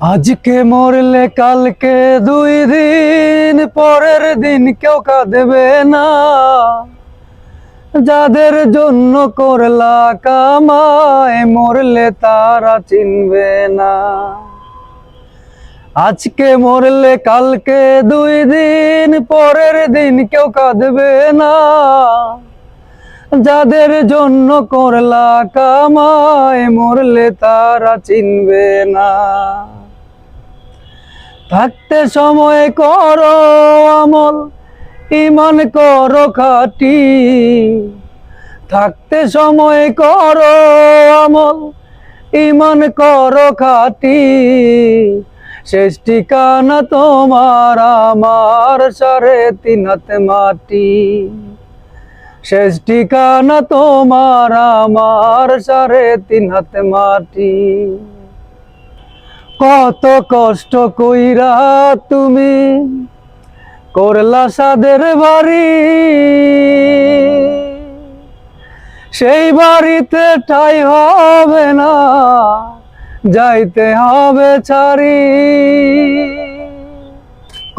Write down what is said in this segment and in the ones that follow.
আজকে মরলে কালকে দুই দিন, পরের দিন কেউ কাঁদবে না। যাদের জন্য করলা কামায়, মরলে তারা চিনবে না। আজকে মরলে কালকে দুই দিন, পরের দিন কেউ কাঁদবে না। যাদের জন্য করলা কামায়, মরলে তারা চিনবে না। থাকতে সময় করো আমল ইমান করো খাটি। থাকতে সময় করো আমল ইমান করো খাটি। শেষ ঠিকানা তোমার আমার সারে তিন হাতে মাটি। শেষ ঠিকানা তোমার আমার সারে তিন হাতে মাটি। কত কষ্ট কইরা তুমি করলা সাদের বাড়ি। সেই বাড়িতে ঠাই হবে না, যাইতে হবে ছাড়ি।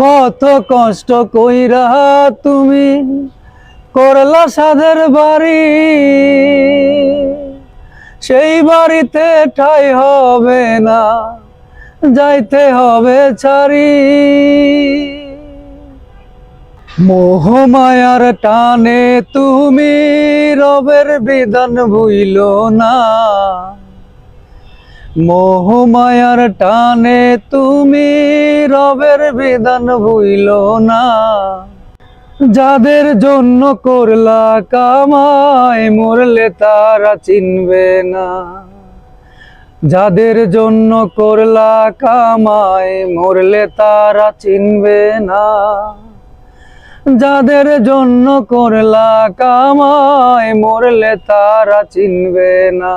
কত কষ্ট কইরা তুমি করলা সাদের বাড়ি। সেই বাড়িতে ঠাই হবে না যাইতে হবে ছাড়ি। মোহমায়ার টানে তুমি রবের বিধান ভুইল না। মোহমায়ার টানে তুমি রবের বিধান ভুইল না। যাদের জন্য করলা কামায় মরলে তারা চিনবে না। যাদের জন্য করলা কামায়, মরলে তারা চিনবে না। যাদের জন্য করলা কামায়, মরলে তারা চিনবে না।